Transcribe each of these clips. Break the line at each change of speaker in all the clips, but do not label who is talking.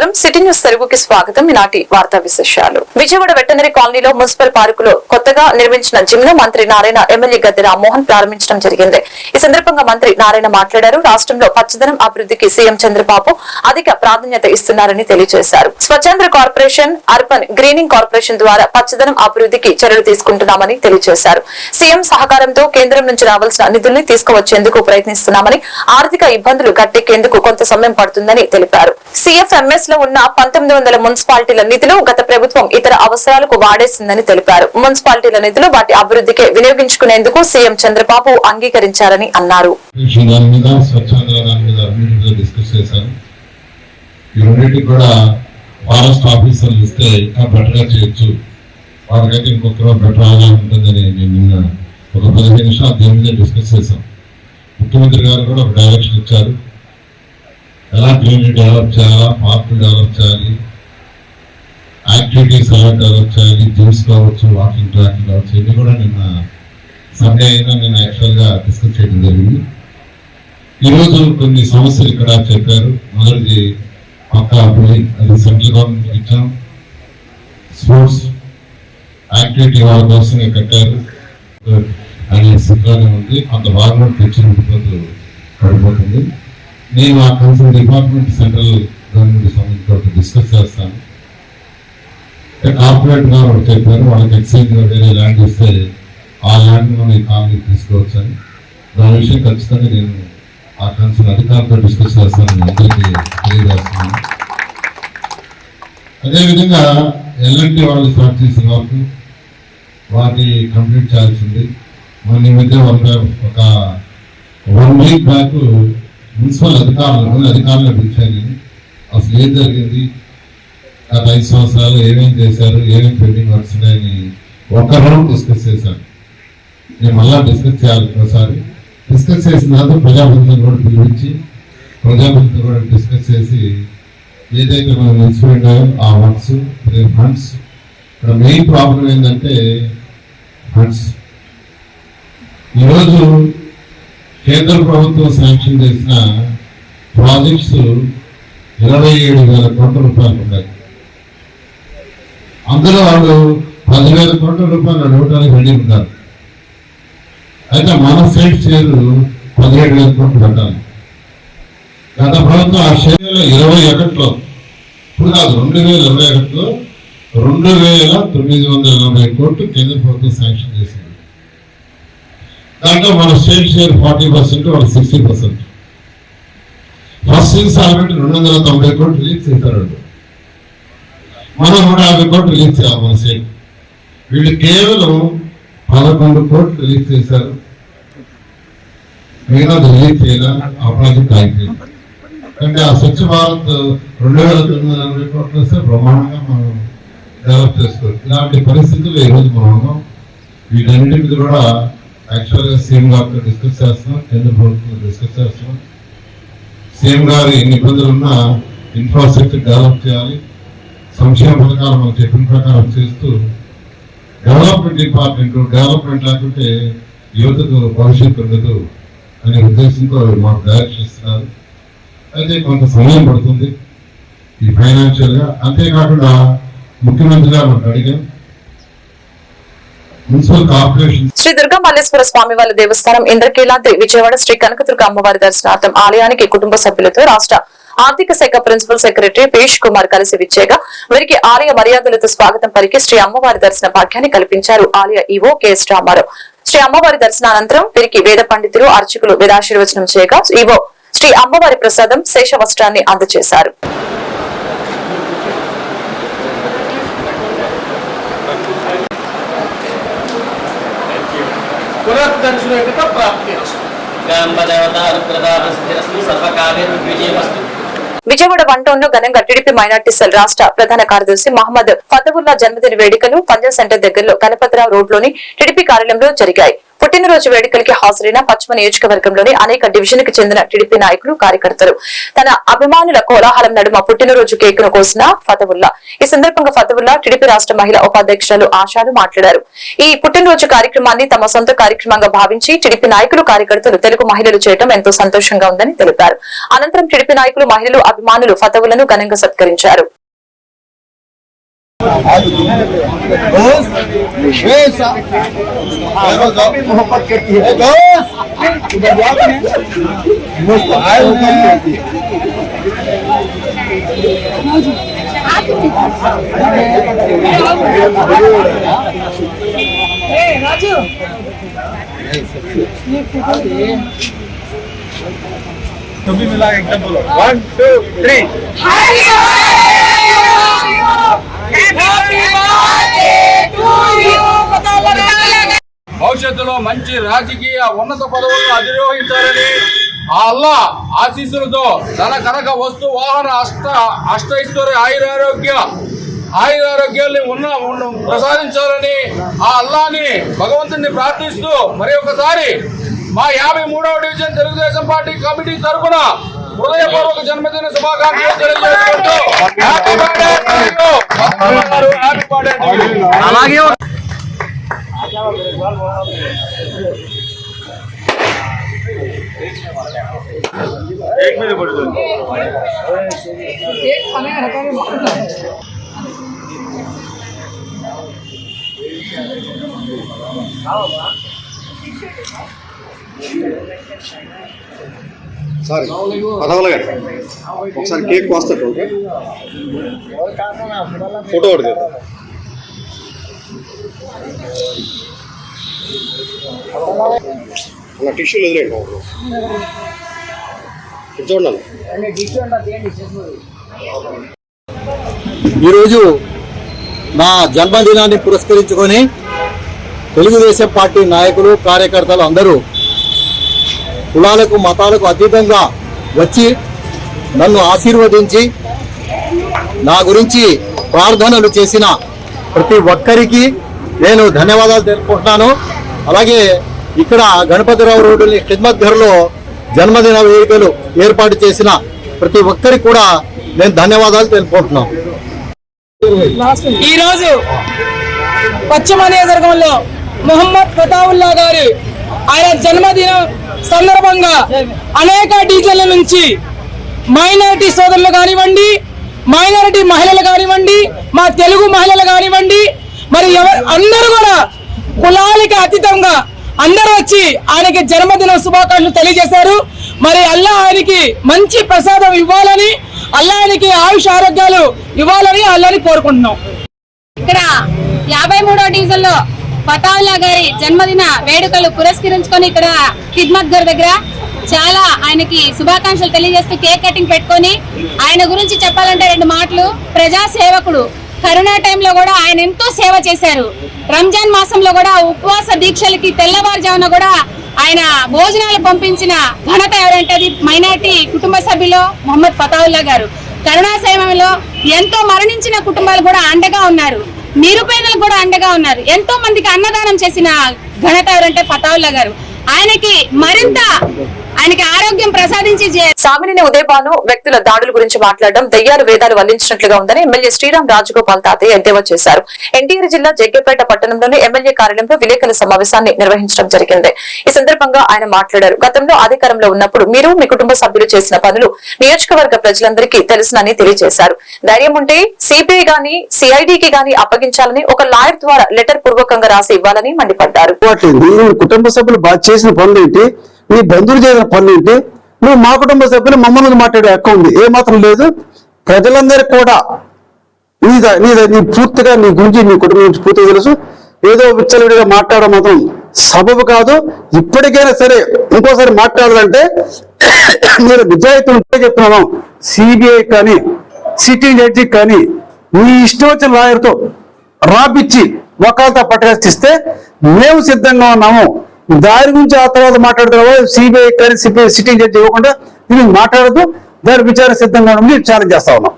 నమస్కారం. City news తెలుగుకి స్వాగతం. ఈనాటి వార్తా విశేషాలు. విజయవాడ వెటనరీ కాలనీలో మున్సిపల్ పార్కులో కొత్తగా నిర్మించిన జిమ్ను మంత్రి నారాయణ ఎమ్మెల్యే గద్దె రామ్మోహన్ ప్రారంభించడం జరిగింది. ఈ సందర్భంగా మంత్రి నారాయణ మాట్లాడారు. రాష్ట్రంలో పచ్చదనం అభివృద్ధికి సీఎం చంద్రబాబు అధిక ప్రాధాన్యత ఇస్తున్నారని తెలియజేశారు. స్వచ్ఛంద్ర కార్పొరేషన్ అర్బన్ గ్రీనింగ్ కార్పొరేషన్ ద్వారా పచ్చదనం అభివృద్ధికి చర్యలు తీసుకుంటున్నామని తెలియజేశారు. సీఎం సహకారంతో కేంద్రం నుంచి రావాల్సిన నిధుల్ని తీసుకువచ్చేందుకు ప్రయత్నిస్తున్నామని ఆర్థిక ఇబ్బందులు గట్టెక్కేందుకు కొంత సమయం పడుతుందని తెలిపారు. సిఎఫ్ఎంఎస్ లో ఉన్న పంతొమ్మిది వందల మున్సిపాలిటీల నిధులు గత ప్రభుత్వం ఇతర అవసరాలకు వాడేసిందని తెలిపారు. మున్సిపాలిటీల నిధులు వాటి అభివృద్ధికే వినియోగించుకునేందుకు సీఎం చంద్రబాబు అంగీకరించారని అన్నారు.
ఫారెస్ట్ ఆఫీసర్లు ఇస్తే ఇంకా బెటర్గా చేయొచ్చు. వాళ్ళకైతే ఇంకొక బెటర్ ఉంటుందని నిన్న ఒక పదిహేను నిమిషాలు దీని మీద డిస్కస్ చేశాం. ముఖ్యమంత్రి గారు కూడా ఒక డైరెక్షన్ ఇచ్చారు. ఎలా గ్రీనరీ డెవలప్ చేయాలా పార్కులు డెవలప్ చేయాలి యాక్టివిటీస్ ఎలా డెవలప్ చేయాలి జిమ్స్ కావచ్చు వాకింగ్ ట్రాకింగ్ కావచ్చు ఇవి కూడా నిన్న సండే అయినా నేను యాక్చువల్గా డిస్కస్ చేయడం జరిగింది. ఈరోజు కొన్ని సమస్యలు ఇక్కడ చెప్పారు. మొదటిది పక్క అప్పులి అది సెంట్రల్ గవర్నమెంట్ ఇచ్చాం. స్పోర్ట్స్ యాక్టివిటీ వాళ్ళ కోసమే కట్టారు. అనే సిద్ధంగా ఉంది. కొంత భాగంలో తెచ్చిన ఉండిపోతూ పడిపోతుంది. నేను ఆ కౌన్సిల్ డిపార్ట్మెంట్ సెంట్రల్ గవర్నమెంట్ సంబంధించి డిస్కస్ చేస్తాను. కార్పొరేట్ గారు ఒకటి చెప్పారు వాళ్ళకి ఎక్సైజ్ వేరే ల్యాండ్ ఇస్తే ఆ ల్యాండ్ మనం ఈ తీసుకోవచ్చు అని దాని విషయం ఖచ్చితంగా నేను ఆ కౌన్సిల్ అధికారులతో డిస్కస్ చేస్తాను అందరికీ తెలియజేస్తున్నాను. అదేవిధంగా ఎల్ఎన్టీ వాళ్ళు స్టార్ట్ చేసిన వరకు వాటి కంప్లీట్ చేయాల్సింది మన ఈ మధ్య ఒక వన్ వీక్ బ్యాక్ మున్సిపల్ అధికారులు అధికారులు పిలిచాను అసలు ఏం జరిగింది? గత ఐదు సంవత్సరాలు ఏమేం చేశారు? ఏమేమి పెండింగ్ వర్క్స్ ఉన్నాయని ఒక్క రౌండ్ డిస్కస్ చేశాను. నేను మళ్ళా డిస్కస్ చేయాలి ఒకసారి. డిస్కస్ చేసిన తర్వాత ప్రజాప్రతినిధులు కూడా పిలిపించి ప్రజాప్రతినిధులు కూడా డిస్కస్ చేసి ఏదైతే మనం నిలిచిపోయినాయో ఆ వర్క్స్ ఫండ్స్. ఇక్కడ మెయిన్ ప్రాబ్లం ఏంటంటే ఫండ్స్. ఈరోజు కేంద్ర ప్రభుత్వం శాంక్షన్ చేసిన ప్రాజెక్ట్స్ ఇరవై ఏడు వేల కోట్ల రూపాయలు ఉన్నాయి. అందులో వాళ్ళు పదివేల కోట్ల రూపాయలు అడగటానికి వెళ్ళి ఉన్నారు. అయితే మన సైడ్ షేర్ పదిహేడు వేల కోట్లు పెట్టాలి గత ప్రభుత్వం ఆ షేర్ ఇరవై ఒకటిలో ఇప్పుడు కాదు రెండు వేల ఇరవై ఒకటిలో రెండు వేల తొమ్మిది వందల నలభై కోట్లు కేంద్ర ప్రభుత్వం శాంక్షన్ చేసింది. దాంట్లో మన స్టేట్ షేర్ ఫార్టీ పర్సెంట్ వాళ్ళ సిక్స్టీ పర్సెంట్. ఫస్ట్ ఇన్స్టాల్మెంట్ రెండు వందల తొంభై కోట్లు రిలీజ్ చేశారు. వాళ్ళు. మనం నూట యాభై కోట్లు రిలీజ్ చేయాలి మన స్టేట్. వీళ్ళు కేవలం పదకొండు కోట్లు రిలీజ్ చేశారు. మిగతా రిలీజ్ చేయాల ఆ ప్రాజెక్ట్ ఆగిపోయింది. అంటే ఆ స్వచ్ఛ భారత్ రెండు వేల తొమ్మిది వందల నలభై కోట్లు వస్తే బ్రహ్మాండంగా మనం డెవలప్ చేసుకోవచ్చు. ఇలాంటి పరిస్థితుల్లో ఈరోజు మనం ఉన్నాం. వీటన్నిటి మీద కూడా యాక్చువల్గా సీఎం గారితో డిస్కస్ చేస్తున్నాం కేంద్ర ప్రభుత్వంతో డిస్కస్ చేస్తున్నాం. సీఎం గారు ఎన్ని ఇబ్బందులు ఉన్నా ఇన్ఫ్రాస్ట్రక్చర్ డెవలప్ చేయాలి. సంక్షేమ పథకాలు మనం చెప్పిన ప్రకారం చేస్తూ డెవలప్మెంట్ డిపార్ట్మెంట్ డెవలప్మెంట్ లేకుంటే యువతకు భవిష్యత్తు ఉండదు అనే ఉద్దేశంతో మాకు తయారు చేస్తున్నారు. అయితే కొంత సమయం పడుతుంది. ఈ ఫైనాన్షియల్గా అంతేకాకుండా ముఖ్యమంత్రి గారు మనకు అడిగాం
శ్రీ దుర్గా మల్లేశ్వర స్వామి వారి దేవస్థానం ఇంద్రకీలాద్రి విజయవాడ శ్రీ కనకదుర్గ అమ్మవారి దర్శనార్థం ఆలయానికి కుటుంబ సభ్యులతో రాష్ట్ర ఆర్థిక శాఖ ప్రిన్సిపల్ సెక్రటరీ పీయూష్ కుమార్ కలిసి విచ్చేగా వీరికి ఆలయ మర్యాదలతో స్వాగతం పలికి శ్రీ అమ్మవారి దర్శన భాగ్యాన్ని కల్పించారు ఆలయ ఈవో కెఎస్ రామారావు శ్రీ అమ్మవారి దర్శనానంతరం వీరికి వేద పండితులు అర్చకులు వేదాశీర్వచనం చేయగా ఈవో శ్రీ అమ్మవారి ప్రసాదం శేష వస్త్రాన్ని అందజేశారు.
పునర్దర్శనత ప్రాప్తి
విజయవాడ వన్ టౌన్లో ఘనంగా టీడీపీ మైనార్టీ సెల్ రాష్ట్ర ప్రధాన కార్యదర్శి మహమ్మద్ ఫతవుల్లా జన్మదిన వేడుకలు పంజాబ్ సెంటర్ దగ్గరలో గణపతిరావు రోడ్లోని టీడీపీ కార్యాలయంలో జరిగాయి. పుట్టినరోజు వేడుకలకి హాజరైన పశ్చిమ నియోజకవర్గంలోని అనేక డివిజన్కి చెందిన టీడీపీ నాయకులు కార్యకర్తలు. తన అభిమానుల కోలాహలం నడుమ పుట్టినరోజు కేకును కోసిన ఫతవుల్లా. ఈ సందర్భంగా ఫతవుల్లా టీడీపీ రాష్ట్ర మహిళా ఉపాధ్యక్షులు ఆశాలు మాట్లాడారు. ఈ పుట్టినరోజు కార్యక్రమాన్ని తమ సొంత కార్యక్రమంగా భావించి టీడీపీ నాయకులు కార్యకర్తలు తెలుగు మహిళలు చేయడం ఎంతో సంతోషంగా ఉందని తెలిపారు. అనంతరం టీడీపీ నాయకులు మహిళలు అభిమానులు ఫతవులను ఘనంగా సత్కరించారు.
मोहब्बत करती है दोस्त इधर जाओ कभी मिला एकदम बोलो। वन टू थ्री
భవిష్యత్తులో మంచి రాజకీయ ఉన్నత పదవులను అధిరోహించాలని ఆ అల్లా ఆశీస్సులతో ధన కనక వస్తు వాహన అష్ట అష్టైశ్వర్య ఆయురారోగ్య ఆయురారోగ్యాల్ని ఉన్న ఉన్న ప్రసాదించాలని ఆ అల్లాని భగవంతుని ప్రార్థిస్తూ మరి ఒకసారి మా యాభై మూడవ డివిజన్ తెలుగుదేశం పార్టీ కమిటీ తరఫున హృదయపూర్వక జన్మదిన శుభాకాంక్షలు తెలియజేసుకుంటూ happy birthday to you. Happy birthday to you.
అలాగే
సారీ పదవులు గారు ఒకసారి కేక్ కోస్తాడు ఓకే ఫోటో ఒకటి తీద్దాం. అన్న టిష్యూలు వదిలేండి ఒకరు. ఇది చూడండి
ఈరోజు నా జన్మదినాన్ని పురస్కరించుకొని తెలుగుదేశం పార్టీ నాయకులు కార్యకర్తలు అందరూ కులాలకు మతాలకు అతీతంగా వచ్చి నన్ను ఆశీర్వదించి నా గురించి ప్రార్థనలు చేసిన ప్రతి ఒక్కరికి నేను ధన్యవాదాలు తెలుపుకుంటున్నాను. అలాగే ఇక్కడ గణపతిరావు రోడ్డుని ఖిద్మత్ ఘర్లో జన్మదిన వేడుకలు ఏర్పాటు చేసిన ప్రతి ఒక్కరికి కూడా నేను ధన్యవాదాలు తెలుపుకుంటున్నాను.
ఈరోజు పశ్చిమ నియోజకవర్గంలో మొహమ్మద్ ఫతావుల్లా గారి ఆయన జన్మదినం సందర్భంగా అనేక డీజీల నుంచి మైనారిటీ సోదరులు కానివ్వండి మైనారిటీ మహిళలు కానివ్వండి మా తెలుగు మహిళలు కానివ్వండి మరి ఎవరు అందరూ కూడా కులాలకి అతీతంగా అందరూ వచ్చి ఆయనకి జన్మదిన శుభాకాంక్షలు తెలియజేశారు. మరి అల్లా ఆయనకి మంచి ప్రసాదం ఇవ్వాలని అల్లా ఆయనకి ఆయుష్ ఆరోగ్యాలు ఇవ్వాలని అల్లాని కోరుకుంటున్నాం.
ఇక్కడ యాభై మూడో డీజిల్లో పతావులా గారి జన్మదిన వేడుకలు పురస్కరించుకొని ఇక్కడ కిద్మత్ గారి దగ్గర చాలా ఆయనకి శుభాకాంక్షలు తెలియజేస్తూ కేక్ కటింగ్ పెట్టుకొని ఆయన గురించి చెప్పాలంటే రెండు మాటలు. ప్రజా సేవకుడు. కరోనా టైంలో కూడా ఆయన ఎంతో సేవ చేశారు. రంజాన్ మాసంలో కూడా ఉపవాస దీక్షలకి తెల్లవారుజామున కూడా ఆయన భోజనాలు పంపించిన ఘనత ఎవరంటే అది మైనార్టీ కుటుంబ సభ్యులు మొహమ్మద్ ఫతావుల్లా గారు. కరోనా సమయంలో ఎంతో మరణించిన కుటుంబాలు కూడా అండగా ఉన్నారు. నిరుపేదలు కూడా అండగా ఉన్నారు. ఎంతో మందికి అన్నదానం చేసిన ఘనత ఎవరంటే ఫతావుల్లా గారు. ఆయనకి మరింత ఆయనకి ఆరోగ్యం ప్రసాదించి
సామినేని ఉదయభాను వ్యక్తుల దాడుల గురించి మాట్లాడడం దయ్యాలు వేదాలు వల్లించినట్లుగా ఉందని ఎమ్మెల్యే శ్రీరామ్ రాజగోపాల్ తాతయ్య ఎద్దేవా చేశారు. ఎన్టీఆర్ జిల్లా జగ్గపేట పట్టణంలోని ఎమ్మెల్యే కార్యాలయంలో విలేకరుల సమావేశాన్ని నిర్వహించడం జరిగింది. ఈ సందర్భంగా ఆయన మాట్లాడారు. గతంలో అధికారంలో ఉన్నప్పుడు మీరు మీ కుటుంబ సభ్యులు చేసిన పనులు నియోజకవర్గ ప్రజలందరికీ తెలుసునని తెలియజేశారు. ధైర్యం ఉంటే సిబిఐ గాని సిఐడికి గాని అప్పగించాలని ఒక లాయర్ ద్వారా లెటర్ పూర్వకంగా రాసి ఇవ్వాలని మండిపడ్డారు.
కుటుంబ సభ్యులు చేసిన పనులు మీ బంధువులు చేసిన పనులు ఏంటి? నువ్వు మా కుటుంబ సభ్యులు మమ్మల్ని మాట్లాడే హక్కు ఉంది. ఏ మాత్రం లేదు. ప్రజలందరికీ కూడా నీ ద- నీ నీ పూర్తిగా నీ గురించి నీ కుటుంబం గురించి పూర్తిగా తెలుసు. ఏదో విచ్చలవిడిగా మాట్లాడడం మాత్రం సబబు కాదు. ఇప్పటికైనా సరే ఇంకోసారి మాట్లాడాలంటే మీరు నిజాయితీ ఉంటే చెప్తున్నాను. సిబిఐ కానీ సిటీ జడ్జి కానీ మీ ఇష్టం వచ్చిన లాయర్తో రాపిచ్చి వకాలతో పట్టేస్తే మేము సిద్ధంగా ఉన్నాము. దాని గురించి ఆ తర్వాత మాట్లాడుతున్నాము సిబిఐ కానీ సిబిఐ సిటీ జడ్జి ఇవ్వకుండా దీన్ని మాట్లాడుతూ దాని విచారణ సిద్ధంగా ఉండి ఛాలెంజ్ చేస్తా ఉన్నాం.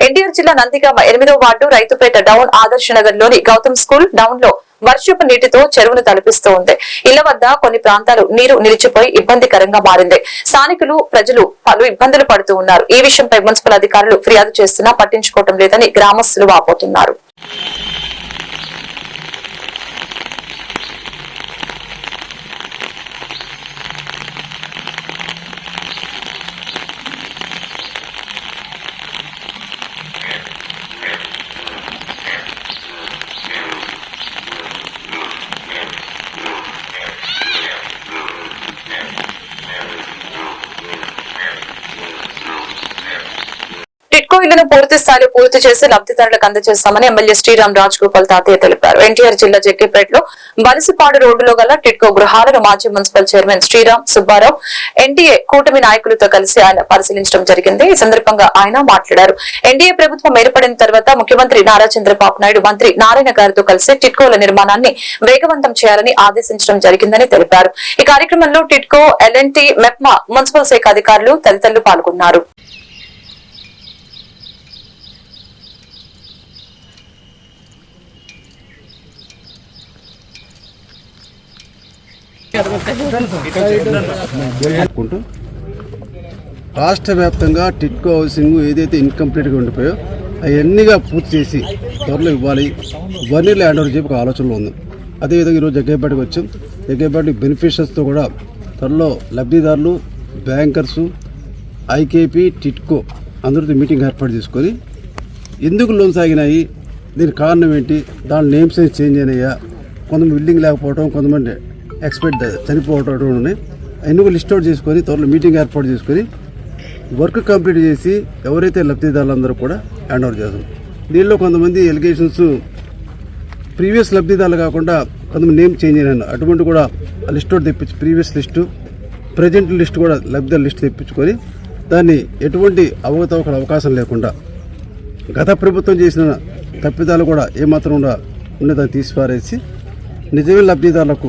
ఎన్టీఆర్ జిల్లా నందిగామ ఎనిమిదో వార్డు రైతుపేట డౌన్ ఆదర్శ నగర్లోని గౌతమ్ స్కూల్ డౌన్లో వర్షపు నీటితో చెరువును తలపిస్తూ ఉంది. ఇళ్ళ వద్ద కొన్ని ప్రాంతాలు నీరు నిలిచిపోయి ఇబ్బందికరంగా మారింది. స్థానికులు ప్రజలు పలు ఇబ్బందులు పడుతూ ఉన్నారు. ఈ విషయంపై మున్సిపల్ అధికారులు ఫిర్యాదు చేస్తున్నా పట్టించుకోవటం లేదని గ్రామస్తులు వాపోతున్నారు. టిట్కో ఇళ్ళను పూర్తి స్థాయిలో పూర్తి చేసి లబ్ధిదారులకు అందజేస్తామని ఎమ్మెల్యే శ్రీరామ్ రాజ్ గోపాల్ తాతయ్య తెలిపారు. ఎన్టీఆర్ జిల్లా జగ్గిపేటలో బలిసిపాడు రోడ్డులో గల టిట్కో గృహాలను మాజీ municipal chairman Sriram Subbarao NDA కూటమి నాయకులతో కలిసి ఆయన పరిశీలించడం జరిగింది. ఈ సందర్భంగా ఆయన మాట్లాడారు. ఎన్డీఏ ప్రభుత్వం ఏర్పడిన తర్వాత ముఖ్యమంత్రి నారా చంద్రబాబు నాయుడు మంత్రి నారాయణ గారితో కలిసి టిట్కోల నిర్మాణాన్ని వేగవంతం చేయాలని ఆదేశించడం జరిగిందని తెలిపారు. ఈ కార్యక్రమంలో టిట్కో ఎల్ఎన్టీ మెప్మా మున్సిపల్ శాఖ అధికారులు తదితరులు పాల్గొన్నారు.
రాష్ట్ర వ్యాప్తంగా టిట్కో హౌసింగ్ ఏదైతే ఇన్కంప్లీట్గా ఉండిపోయో అవన్నీగా పూర్తి చేసి త్వరలో ఇవ్వాలి. ఇవన్నీ ల్యాండ్ ఓవర్ చెప్పి ఒక ఆలోచనలో ఉంది. అదేవిధంగా ఈరోజు జగ్గేపేటకి వచ్చాం. జగ్గేపేట బెనిఫిషియర్స్తో కూడా త్వరలో లబ్ధిదారులు బ్యాంకర్సు ఐకేపీ టిట్కో అందరితో మీటింగ్ ఏర్పాటు చేసుకొని ఎందుకు లోన్స్ సాగినాయి దీనికి కారణం ఏంటి? దాని నేమ్స్ చేంజ్ అయినాయా? కొంతమంది బిల్డింగ్ లేకపోవడం కొంతమంది ఎక్స్పెక్ట్ చనిపోవటం ఉన్నాయి. అన్ని కూడా లిస్ట్ అవుట్ చేసుకొని త్వరలో మీటింగ్ ఏర్పాటు చేసుకొని వర్క్ కంప్లీట్ చేసి ఎవరైతే లబ్ధిదారులందరూ కూడా హ్యాండ్ ఓవర్ చేస్తాం దీనిలో కొంతమంది ఎలిగేషన్స్ ప్రీవియస్ లబ్ధిదారులు కాకుండా కొంతమంది నేమ్ చేంజ్ అయినాను అటువంటి కూడా లిస్ట్ అవుట్ తెప్పించి ప్రీవియస్ లిస్టు ప్రజెంట్ లిస్ట్ కూడా లబ్ధిదారుల లిస్ట్ తెప్పించుకొని దాన్ని ఎటువంటి అవకతవకల అవకాశం లేకుండా గత ప్రభుత్వం చేసిన తప్పిదాలు కూడా ఏమాత్రం కూడా తీసిపారేసి నిజమే లబ్ధిదారులకు